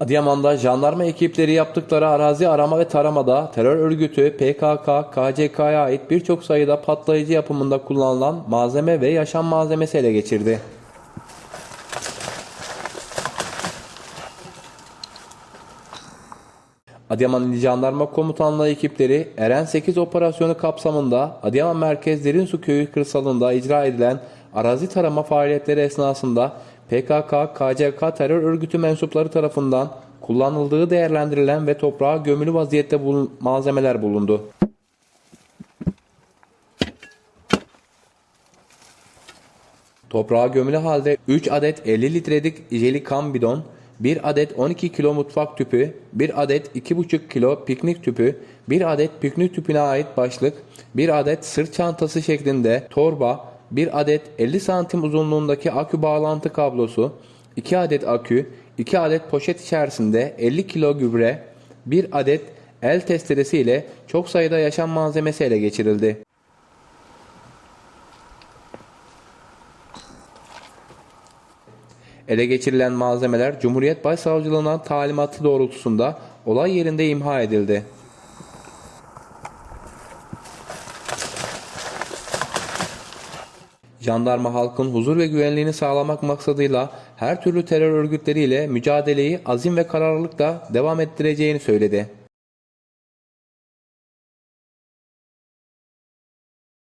Adıyaman'da jandarma ekipleri yaptıkları arazi arama ve taramada terör örgütü PKK, KCK'ya ait birçok sayıda patlayıcı yapımında kullanılan malzeme ve yaşam malzemesi ele geçirdi. Adıyaman İl Jandarma Komutanlığı ekipleri Eren 8 operasyonu kapsamında Adıyaman Merkez Derinsu Köyü kırsalında icra edilen arazi tarama faaliyetleri esnasında PKK, KCK terör örgütü mensupları tarafından kullanıldığı değerlendirilen ve toprağa gömülü vaziyette bulun- malzemeler bulundu. Toprağa gömülü halde 3 adet 50 litrelik jelikan bidon, 1 adet 12 kilo mutfak tüpü, 1 adet 2,5 kilo piknik tüpü, 1 adet piknik tüpüne ait başlık, 1 adet sırt çantası şeklinde torba, 1 adet 50 santim uzunluğundaki akü bağlantı kablosu, 2 adet akü, 2 adet poşet içerisinde 50 kilo gübre, 1 adet el testeresi ile çok sayıda yaşam malzemesi ele geçirildi. Ele geçirilen malzemeler Cumhuriyet Başsavcılığına talimatı doğrultusunda olay yerinde imha edildi. Jandarma halkın huzur ve güvenliğini sağlamak maksadıyla her türlü terör örgütleriyle mücadeleyi azim ve kararlılıkla devam ettireceğini söyledi.